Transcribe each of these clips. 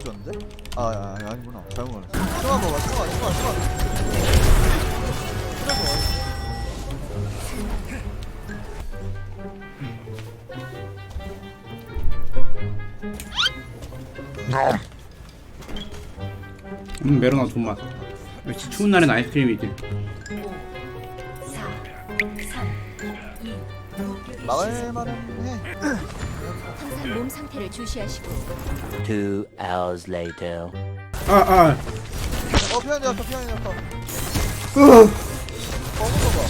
죽었는데? 아, 아, 메로나 돈맛 역시 추운 날엔 아이스크림이지 나갈만은 해. 항상 몸 상태를 주시하시고 Two hours later. 아아 어, 피아니 아까 피아니 아까. 으. 어, 먹어봐.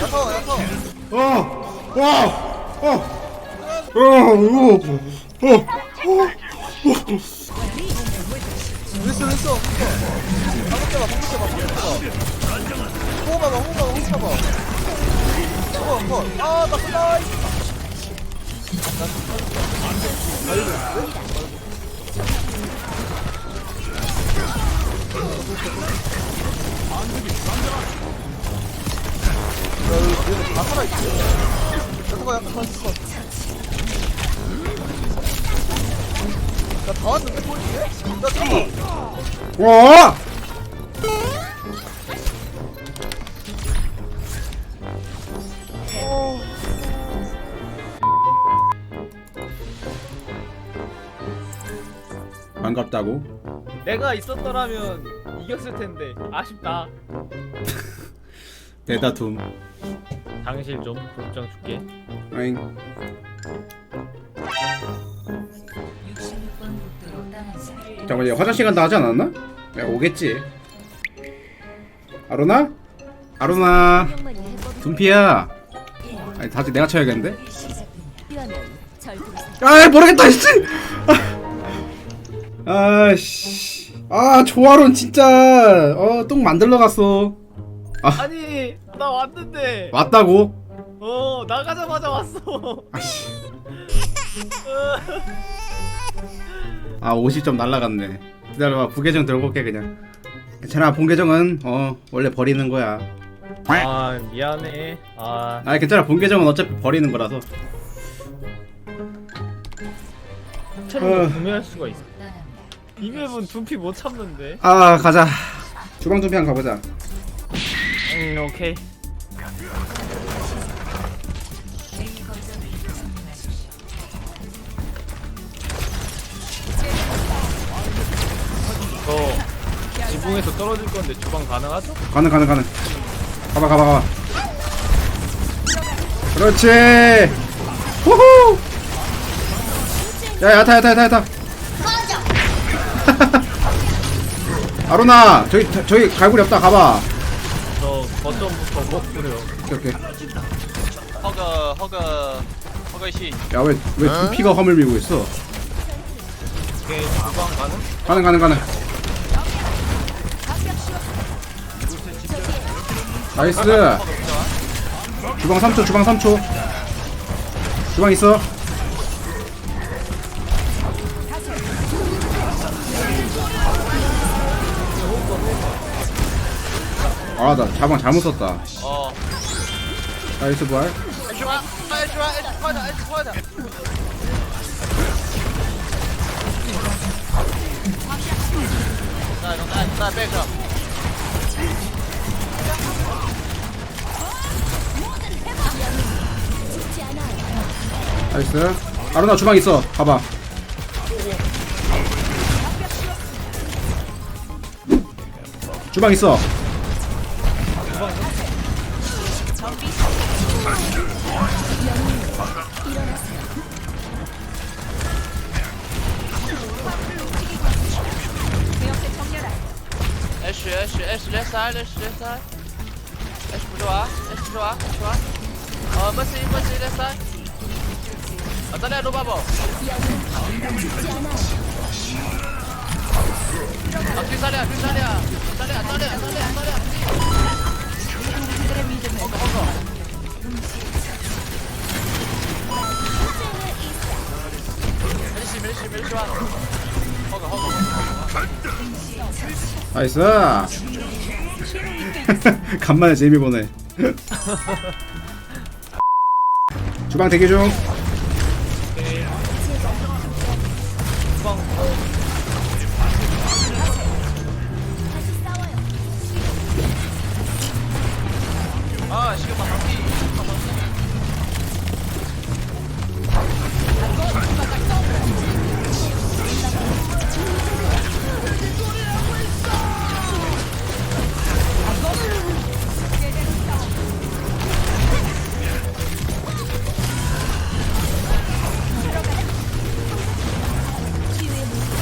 약간, 약간. 어! 어! 어! 어! 이거 어! 됐어, 됐어. 방금 잡아, 방금 잡아, 방금 잡아. 호흡 봐봐, 호흡 봐봐, 호흡 봐봐. 어, 어. 아, 나 끝나. 야, 얘네 다 살아있지? 잠깐만, 약간 더 있을 것 같아. 야, 다 왔는데, 꼴찌에? 야, 잠깐만. 와! 반갑다고? 내가 있었더라면 이겼을 텐데 아쉽다. 대다툼 당실 좀 골장 줄게. 아잉 잠깐만 얘 화장실 간다 하지 않았나? 야 오겠지 아로나? 아로나 둠피야 아니 다시 내가 쳐야겠는데? 아 모르겠다 씨. 아, 아씨. 아 조아론 진짜 어똥 만들러 갔어. 아니 나 왔는데 왔다고? 어 나가자마자 왔어. 아씨. 아 50점 날라갔네. 기다려봐 부계정 들고 올게 그냥. 괜찮아 본계정은 어 원래 버리는 거야. 아 미안해. 아 아 괜찮아 본계정은 어차피 버리는 거라서. 체력을 어. 구매할 수가 있어. 이 맵은 둔피 못 참는데. 아 가자. 주방 둠피 한번 가보자. 음 오케이. 저 지붕에서 떨어질 건데 주방 가능하죠? 가능 가능 가능. 가봐 가봐 가봐. 그렇지. 후후. 야 야타 야타 야타 야타. 아로나 저기 저- 저기 갈고리 없다 가봐. 저 거점부터 먹고요. 오케이 오케이. 허가 허가 허가 씨 야왜왜 두피가 화물 밀고 있어? 오케이 주방 가능? 가능 가능 가능. 나이스. 주방 3초 주방 3초. 주방 있어. 아나 자방 잘못 썼다. 어 나이스 부활. 좋아 아 좋아 좋아다 좋아다 나나나 백업 나이스. 아루나 주방 있어. 가봐. 주방 있어. 애쉬 애쉬 애쉬 레살 애쉬 레살 애쉬 부좋아 애쉬 좋아 애쉬 좋아 어 머시 머시 레살 어떠냐 로바보 아 뒷살이야 뒷살이야 뒷살이야 쌀이야 쌀이야 쌀이야 허가 허가 멜시 멜시 멜시 와 허가 허가 나이스. 간만에 재미 보네. 주방 대기 중 아 시그마 한피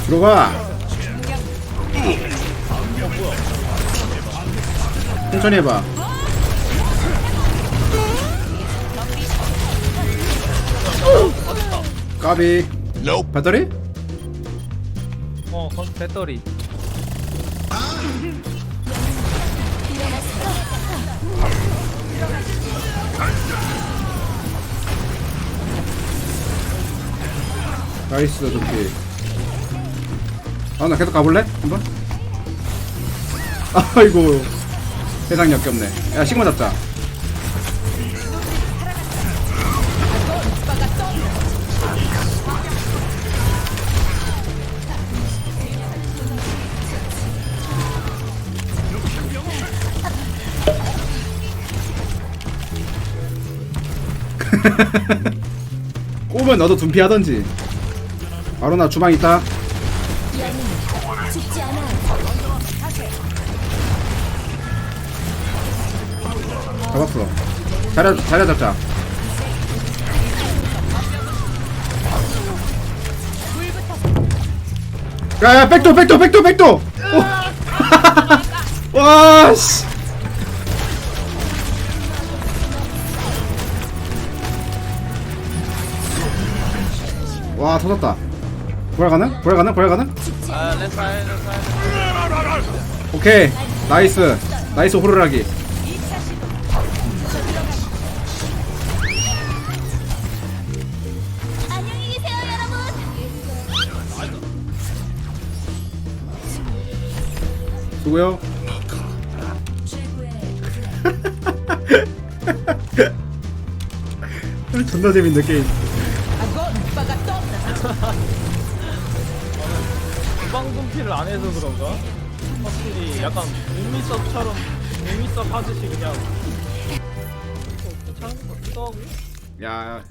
들어가. 천천히 해봐. 까비. 배터리? 어 건- 배터리. 나이스 좋지 아 나 계속 가볼래? 한번? 아이고. 세상 역겹네. 야 시그마 잡자. 꼬면 너도 둔피하던지. 바로 나 주방 있다 잡았어 자려 자려 잡자. 야야 백도 백도 백도 백도! 와씨. 와 터졌다. 부활 가능? 부활 가능? 부활 가능? 아 렛츠 사이 렛츠 사이 오케이. 나이스. 나이스 호루라기 수고요. 존나 재밌네 게임. 주방 분피를 안 해서 그런가? 확실히 약간 묵미서처럼 묵미서 하듯이 그냥. 어, 괜찮은 것 같기도 하고. 야